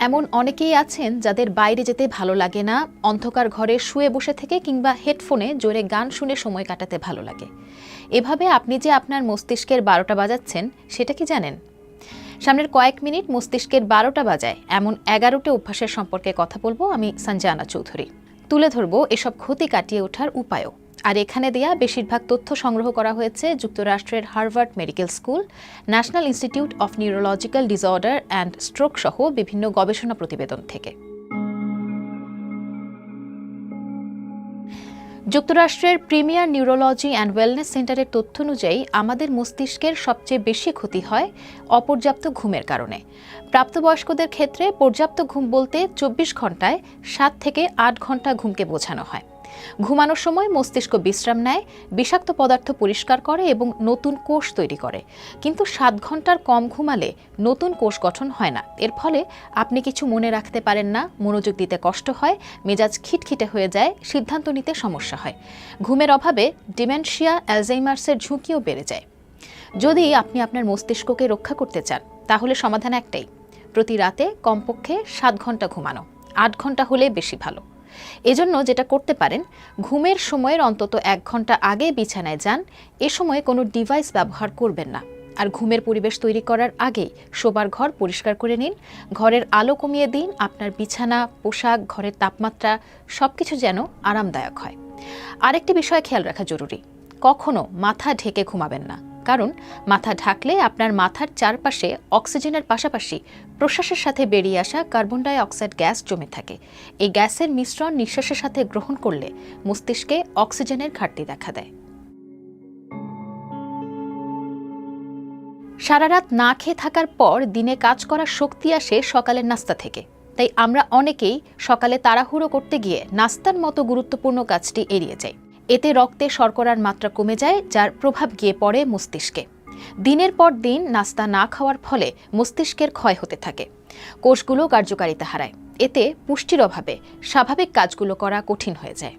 এমন অনেকেই আছেন যাদের বাইরে যেতে ভালো লাগে না, অন্ধকার ঘরে শুয়ে বসে থেকে কিংবা হেডফোনে জোরে গান শুনে সময় কাটাতে ভালো লাগে। এভাবে আপনি যে আপনার মস্তিষ্কের বারোটা বাজাচ্ছেন, সেটা কি জানেন? সামনের কয়েক মিনিট মস্তিষ্কের বারোটা বাজায়, এমন এগারোটি অভ্যাসের সম্পর্কে কথা বলব আমি সঞ্জানা চৌধুরী। তুলে ধরবো এসব ক্ষতি কাটিয়ে ওঠার উপায়ও। আর এখানে দেয়া বেশিরভাগ তথ্য সংগ্রহ করা হয়েছে যুক্তরাষ্ট্রের Harvard medical school, national institute of neurological disorder and stroke সহ বিভিন্ন গবেষণা প্রতিবেদন থেকে। যুক্তরাষ্ট্রের প্রিমিয়ার নিউরোলজি অ্যান্ড ওয়েলনেস সেন্টারের তথ্য অনুযায়ী আমাদের মস্তিষ্কের সবচেয়ে বেশি ক্ষতি হয় অপর্যাপ্ত ঘুমের কারণে। প্রাপ্তবয়স্কদের ক্ষেত্রে পর্যাপ্ত ঘুম বলতে চব্বিশ ঘন্টায় সাত থেকে আট ঘণ্টা ঘুমকে বোঝানো হয়। ঘুমানোর সময় মস্তিষ্ক বিশ্রাম নেয়, বিষাক্ত পদার্থ পরিষ্কার করে এবং নতুন কোষ তৈরি করে। কিন্তু সাত ঘণ্টার কম ঘুমালে নতুন কোষ গঠন হয় না। এর ফলে আপনি কিছু মনে রাখতে পারেন না, মনোযোগ দিতে কষ্ট হয়, মেজাজ খিটখিটে হয়ে যায়, সিদ্ধান্ত নিতে সমস্যা হয়। ঘুমের অভাবে ডিমেনশিয়া, অ্যালজাইমার্সের ঝুঁকিও বেড়ে যায়। যদি আপনি আপনার মস্তিষ্ককে রক্ষা করতে চান, তাহলে সমাধান একটাই। প্রতি রাতে কমপক্ষে সাত ঘণ্টা ঘুমানো। আট ঘণ্টা হলে বেশি ভালো। এজন্য যেটা করতে পারেন, ঘুমের সময়ের অন্তত এক ঘণ্টা আগে বিছানায় যান। এ সময় কোনো ডিভাইস ব্যবহার করবেন না। আর ঘুমের পরিবেশ তৈরি করার আগেই শোবার ঘর পরিষ্কার করে নিন। ঘরের আলো কমিয়ে দিন। আপনার বিছানা, পোশাক, ঘরের তাপমাত্রা সব কিছু যেন আরামদায়ক হয়। আরেকটি বিষয় খেয়াল রাখা জরুরি। কখনো মাথা ঢেকে ঘুমাবেন না। কারণ মাথা ঢাকলে আপনার মাথার চারপাশে অক্সিজেনের পাশাপাশি প্রশ্বাসের সাথে বেরিয়ে আসা কার্বন ডাই অক্সাইড গ্যাস জমে থাকে। এই গ্যাসের মিশ্রণ নিঃশ্বাসের সাথে গ্রহণ করলে মস্তিষ্কে অক্সিজেনের ঘাটতি দেখা দেয়। সারা রাত না খেয়ে থাকার পর দিনে কাজ করার শক্তি আসে সকালের নাস্তা থেকে। তাই আমরা অনেকেই সকালে তাড়াহুড়ো করতে গিয়ে নাস্তার মতো গুরুত্বপূর্ণ কাজটি এড়িয়ে যাই। এতে রক্তে শর্করার মাত্রা কমে যায়, যার প্রভাব গিয়ে পড়ে মস্তিষ্কে। দিনের পর দিন নাস্তা না খাওয়ার ফলে মস্তিষ্কের ক্ষয় হতে থাকে। কোষগুলো কার্যকারিতা হারায়। এতে পুষ্টির অভাবে স্বাভাবিক কাজগুলো করা কঠিন হয়ে যায়।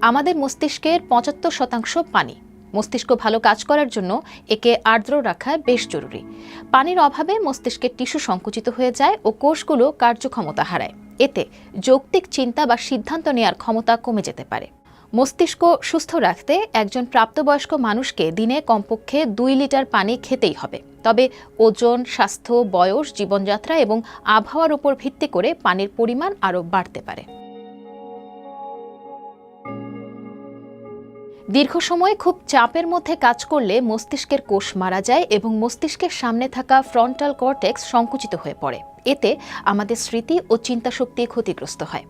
আমাদের মস্তিষ্কের পঁচাত্তর শতাংশ পানি। মস্তিষ্ক ভালো কাজ করার জন্য একে আর্দ্র রাখা বেশ জরুরি। পানির অভাবে মস্তিষ্কের টিস্যু সংকুচিত হয়ে যায় ও কোষগুলো কার্যক্ষমতা হারায়। এতে যৌক্তিক চিন্তা বা সিদ্ধান্ত নেওয়ার ক্ষমতা কমে যেতে পারে। মস্তিষ্ক সুস্থ রাখতে একজন প্রাপ্তবয়স্ক মানুষকে দিনে কমপক্ষে দুই লিটার পানি খেতেই হবে। তবে ওজন, স্বাস্থ্য, বয়স, জীবনযাত্রা এবং আবহাওয়ার উপর ভিত্তি করে পানির পরিমাণ আরও বাড়তে পারে। দীর্ঘ সময় খুব চাপের মধ্যে কাজ করলে মস্তিষ্কের কোষ মারা যায় এবং মস্তিষ্কের সামনে থাকা ফ্রন্টাল কর্টেক্স সংকুচিত হয়ে পড়ে। এতে আমাদের স্মৃতি ও চিন্তাশক্তি ক্ষতিগ্রস্ত হয়।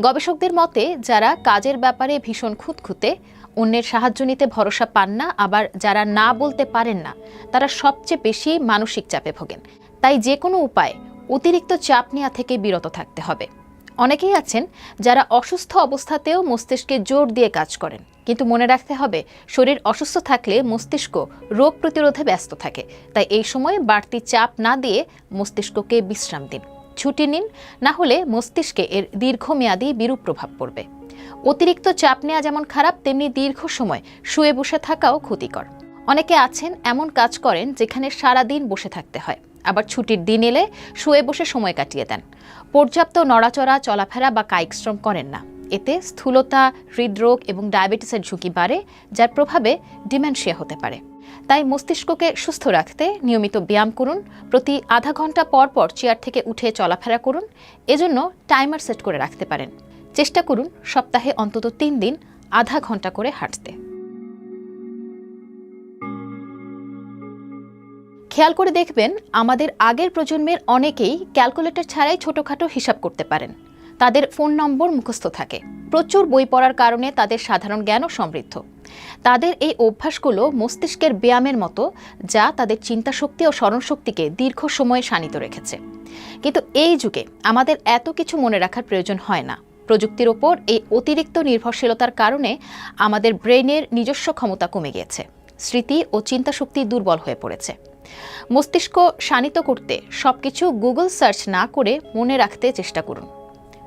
গবেষকদের মতে, যারা কাজের ব্যাপারে ভীষণ খুঁতখুঁতে, অন্যের সাহায্য নিতে ভরসা পান না, আবার যারা না বলতে পারেন না, তারা সবচেয়ে বেশি মানসিক চাপে ভোগেন। তাই যে কোনো উপায়, অতিরিক্ত চাপ নেওয়া থেকে বিরত থাকতে হবে। অনেকেই আছেন যারা অসুস্থ অবস্থাতেও মস্তিষ্কে জোর দিয়ে কাজ করেন। কিন্তু মনে রাখতে হবে, শরীর অসুস্থ থাকলে মস্তিষ্ক রোগ প্রতিরোধে ব্যস্ত থাকে। তাই এই সময় বাড়তি চাপ না দিয়ে মস্তিষ্ককে বিশ্রাম দিন। ছুটি নিন, না হলে মস্তিষ্কে এর দীর্ঘমেয়াদী বিরূপ প্রভাব পড়বে। অতিরিক্ত চাপ নেওয়া যেমন খারাপ, তেমনি দীর্ঘ সময় শুয়ে বসে থাকাও ক্ষতিকর। অনেকে আছেন, এমন কাজ করেন যেখানে সারা দিন বসে থাকতে হয়। আবার ছুটির দিন এলে শুয়ে বসে সময় কাটিয়ে দেন। পর্যাপ্ত নড়াচড়া, চলাফেরা বা কায়িক শ্রম করেন না। এতে স্থূলতা, হৃদরোগ এবং ডায়াবেটিসের ঝুঁকি বাড়ে, যার প্রভাবে ডিমেনশিয়া হতে পারে। তাই মস্তিষ্ককে সুস্থ রাখতে নিয়মিত ব্যায়াম করুন, প্রতি আধা ঘণ্টা পর পর চেয়ার থেকে উঠে চলাফেরা করুন, এজন্য টাইমার সেট করে রাখতে পারেন। চেষ্টা করুন সপ্তাহে অন্তত তিন দিন আধা ঘণ্টা করে হাঁটতে। খেয়াল করে দেখবেন, আমাদের আগের প্রজন্মের অনেকেই ক্যালকুলেটর ছাড়াই ছোটখাটো হিসাব করতে পারেন। তাদের ফোন নম্বর মুখস্থ থাকে। প্রচুর বই পড়ার কারণে তাদের সাধারণ জ্ঞানও সমৃদ্ধ। তাদের এই অভ্যাসগুলো মস্তিষ্কের ব্যায়ামের মতো, যা তাদের চিন্তাশক্তি ও স্মরণশক্তিকে দীর্ঘ সময়ে শানিত রেখেছে। কিন্তু এই যুগে আমাদের এত কিছু মনে রাখার প্রয়োজন হয় না। প্রযুক্তির ওপর এই অতিরিক্ত নির্ভরশীলতার কারণে আমাদের ব্রেনের নিজস্ব ক্ষমতা কমে গিয়েছে। স্মৃতি ও চিন্তাশক্তি দুর্বল হয়ে পড়েছে। মস্তিষ্ক শানিত করতে সব কিছু গুগল সার্চ না করে মনে রাখতে চেষ্টা করুন।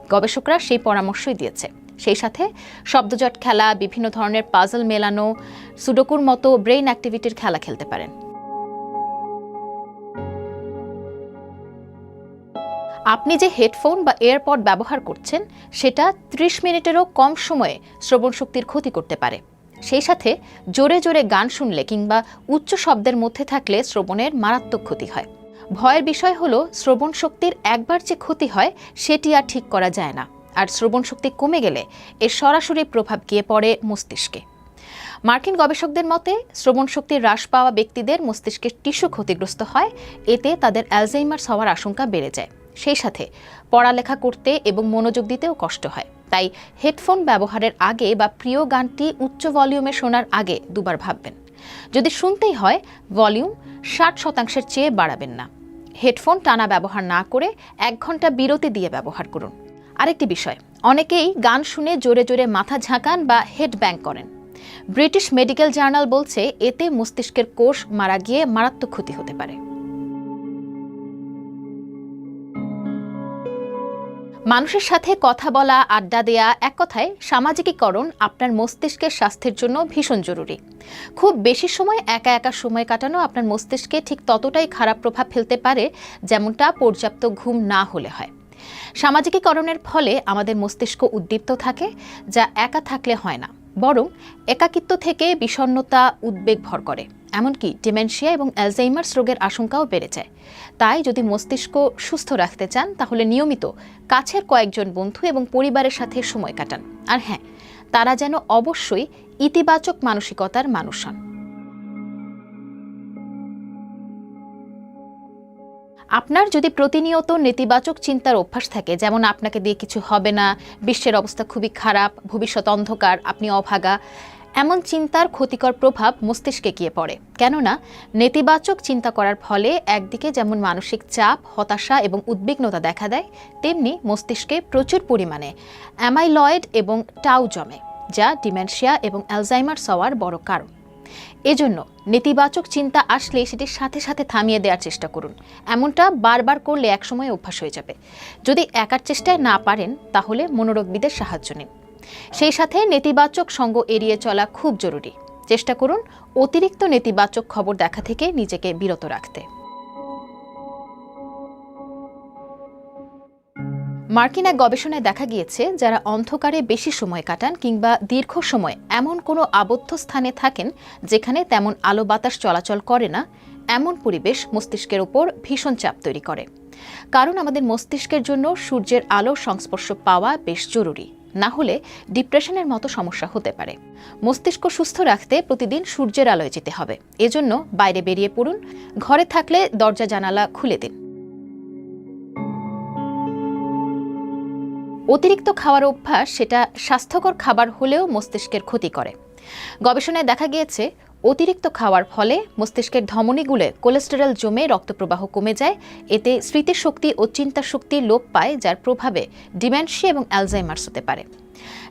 গবেষকরা সেই পরামর্শই দিয়েছে। সেই সাথে শব্দজট খেলা, বিভিন্ন ধরনের পাজল মেলানো, সুডোকুর মতো ব্রেইন অ্যাক্টিভিটির খেলা খেলতে পারেন। আপনি যে হেডফোন বা এয়ারপড ব্যবহার করছেন, সেটা 30 মিনিটেরও কম সময়ে শ্রবণ শক্তির ক্ষতি করতে পারে। সেই সাথে জোরে জোরে গান শুনলে কিংবা উচ্চ শব্দের মধ্যে থাকলে শ্রবণের মারাত্মক ক্ষতি হয়। ভয়ের বিষয় হলো, শ্রবণ শক্তির একবার যে ক্ষতি হয়, সেটি আর ঠিক করা যায় না। আর শ্রবণ শক্তি কমে গেলে এর সরাসরি প্রভাব গিয়ে পড়ে মস্তিষ্কে। মার্কিন গবেষকদের মতে, শ্রবণ শক্তি হ্রাস পাওয়া ব্যক্তিদের মস্তিষ্কের টিস্যু ক্ষতিগ্রস্ত হয়, এতে তাদের অ্যালজাইমার্স হওয়ার আশঙ্কা বেড়ে যায়। সেই সাথে পড়ালেখা করতে এবং মনোযোগ দিতেও কষ্ট হয়। তাই হেডফোন ব্যবহারের আগে বা প্রিয় গানটি উচ্চ ভলিউমে শোনার আগে দুবার ভাববেন। যদি শুনতেই হয়, ভলিউম ষাট শতাংশের চেয়ে বাড়াবেন না। হেডফোন টানা ব্যবহার না করে এক ঘণ্টা বিরতি দিয়ে ব্যবহার করুন। আরেকটি বিষয়, অনেকেই গান শুনে জোরে জোরে মাথা ঝাঁকান বা হেড ব্যাং করেন। ব্রিটিশ মেডিকেল জার্নাল বলছে, এতে মস্তিষ্কের কোষ মারা গিয়ে মারাত্মক ক্ষতি হতে পারে। মানুষের সাথে কথা বলা, আড্ডা দেয়া এক কথায় সামাজিকীকরণ আপনার মস্তিষ্কের স্বাস্থ্যের জন্য ভীষণ জরুরি। খুব বেশি সময় একা একা সময় কাটানো আপনার মস্তিষ্কে ঠিক ততটাই খারাপ প্রভাব ফেলতে পারে যেমনটা পর্যাপ্ত ঘুম না হলে হয়। সামাজিকীকরণের ফলে আমাদের মস্তিষ্ক উদ্দীপ্ত থাকে, যা একা থাকলে হয় না, বরং একাকিত্ব থেকে বিষণ্ণতা উদ্বেগ ভর করে। এমনকি ডিমেনশিয়া এবং অ্যালজাইমার্স রোগের আশঙ্কাও বেড়ে যায় তাই যদি মস্তিষ্ক সুস্থ রাখতে চান, তাহলে নিয়মিত কাছের কয়েকজন বন্ধু এবং পরিবারের সাথে সময় কাটান। আর হ্যাঁ তারা যেন অবশ্যই ইতিবাচক মানসিকতার মানুষ হন। আপনার যদি প্রতিনিয়ত নেতিবাচক চিন্তার অভ্যাস থাকে, যেমন আপনাকে দিয়ে কিছু হবে না, বিশ্বের অবস্থা খুবই খারাপ, ভবিষ্যৎ অন্ধকার, আপনি অভাগা এমন চিন্তার ক্ষতিকর প্রভাব মস্তিষ্কে গিয়ে পড়ে। কেননা, নেতিবাচক চিন্তা করার ফলে একদিকে যেমন মানসিক চাপ, হতাশা এবং উদ্বিগ্নতা দেখা দেয়, তেমনি মস্তিষ্কে প্রচুর পরিমাণে অ্যামাইলয়েড এবং টাউ জমে, যা ডিমেনশিয়া এবং অ্যালজাইমার্স হওয়ার বড় কারণ। এজন্য নেতিবাচক চিন্তা আসলে সেটির সাথে সাথে থামিয়ে দেওয়ার চেষ্টা করুন। এমনটা বারবার করলে একসময় অভ্যাস হয়ে যাবে। যদি একার চেষ্টায় না পারেন, তাহলে মনোরোগবিদের সাহায্য নিন। সেই সাথে নেতিবাচক সঙ্গ এড়িয়ে চলা খুব জরুরি। চেষ্টা করুন অতিরিক্ত নেতিবাচক খবর দেখা থেকে নিজেকে বিরত রাখতে। মার্কিন এক গবেষণায় দেখা গিয়েছে, যারা অন্ধকারে বেশি সময় কাটান কিংবা দীর্ঘ সময় এমন কোনো আবদ্ধ স্থানে থাকেন যেখানে তেমন আলো বাতাস চলাচল করে না, এমন পরিবেশ মস্তিষ্কের উপর ভীষণ চাপ তৈরি করে। কারণ আমাদের মস্তিষ্কের জন্য সূর্যের আলো সংস্পর্শ পাওয়া বেশ জরুরি। না হলে ডিপ্রেশনের মতো সমস্যা হতে পারে। মস্তিষ্ক সুস্থ রাখতে প্রতিদিন সূর্যের আলোয় যেতে হবে। এজন্য বাইরে বেরিয়ে পড়ুন, ঘরে থাকলে দরজা জানালা খুলে দিন। অতিরিক্ত খাওয়ার অভ্যাস সেটা স্বাস্থ্যকর খাবার হলেও মস্তিষ্কের ক্ষতি করে। গবেষণায় দেখা গিয়েছে অতিরিক্ত খাওয়ার ফলে মস্তিষ্কের ধমনীগুলো কোলেস্টেরল জমে রক্তপ্রবাহ কমে যায়। এতে স্মৃতিশক্তি ও চিন্তা শক্তি লোপ পায়, যার প্রভাবে ডিমেনশিয়া এবং অ্যালজাইমার্স হতে পারে।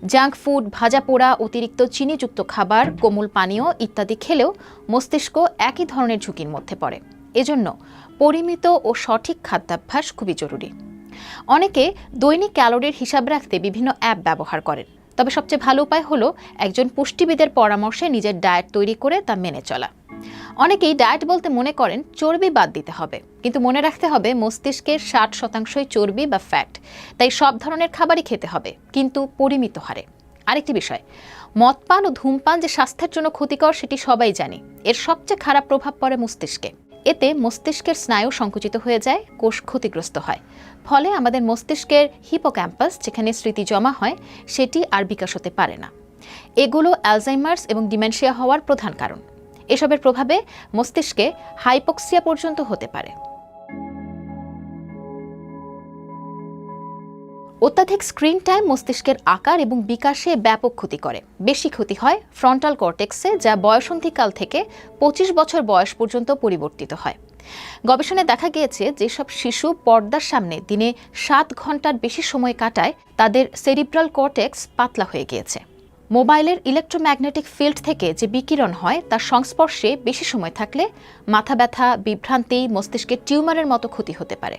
জাঙ্ক ফুড, ভাজা পোড়া, অতিরিক্ত চিনিযুক্ত খাবার, কোমল পানীয় ইত্যাদি খেলেও মস্তিষ্ক একই ধরনের ঝুঁকির মধ্যে পড়ে। এজন্য পরিমিত ও সঠিক খাদ্যাভ্যাস খুবই জরুরি। অনেকে দৈনিক ক্যালোরির হিসাব রাখতে বিভিন্ন অ্যাপ ব্যবহার করেন। তবে সবচেয়ে ভালো উপায় হলো একজন পুষ্টিবিদের পরামর্শে নিজের ডায়েট তৈরি করে তা মেনে চলা। অনেকেই ডায়েট বলতে মনে করেন চর্বি বাদ দিতে হবে, কিন্তু মনে রাখতে হবে মস্তিষ্কের ষাট শতাংশই চর্বি বা ফ্যাট তাই সব ধরনের খাবারই খেতে হবে, কিন্তু পরিমিত হারে। আরেকটি বিষয় মদপান ও ধূমপান যে স্বাস্থ্যের জন্য ক্ষতিকর সেটি সবাই জানি, এর সবচেয়ে খারাপ প্রভাব পড়ে মস্তিষ্কে। এতে মস্তিষ্কের স্নায়ু সংকুচিত হয়ে যায়, কোষ ক্ষতিগ্রস্ত হয়। ফলে আমাদের মস্তিষ্কের হিপোক্যাম্পাস যেখানে স্মৃতি জমা হয়, সেটি আর বিকাশ হতে পারে না। এগুলো অ্যালজাইমার্স এবং ডিমেনশিয়া হওয়ার প্রধান কারণ। এসবের প্রভাবে মস্তিষ্কে হাইপোক্সিয়া পর্যন্ত হতে পারে। অত্যাধিক স্ক্রিন টাইম মস্তিষ্কের আকার এবং বিকাশে ব্যাপক ক্ষতি করে। বেশি ক্ষতি হয় ফ্রন্টাল কর্টেক্সে, যা বয়সন্ধিকাল থেকে পঁচিশ বছর বয়স পর্যন্ত পরিবর্তিত হয়। গবেষণায় দেখা গিয়েছে, যেসব শিশু পর্দার সামনে দিনে সাত ঘণ্টার বেশি সময় কাটায়, তাদের সেরিব্রাল কর্টেক্স পাতলা হয়ে গিয়েছে। মোবাইলের ইলেকট্রোম্যাগনেটিক ফিল্ড থেকে যে বিকিরণ হয় তার সংস্পর্শে বেশি সময় থাকলে মাথা ব্যথা, বিভ্রান্তি, মস্তিষ্কের টিউমারের মতো ক্ষতি হতে পারে।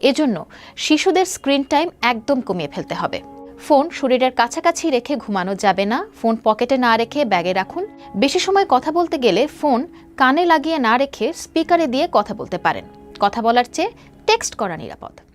এজন্য শিশুদের স্ক্রিন টাইম একদম কমিয়ে ফেলতে হবে। ফোন শরীরের কাছাকাছি রেখে ঘুমানো যাবে না। ফোন পকেটে না রেখে ব্যাগে রাখুন। বেশি সময় কথা বলতে গেলে ফোন কানে লাগিয়ে না রেখে স্পিকারে দিয়ে কথা বলতে পারেন। কথা বলার চেয়ে টেক্সট করা নিরাপদ।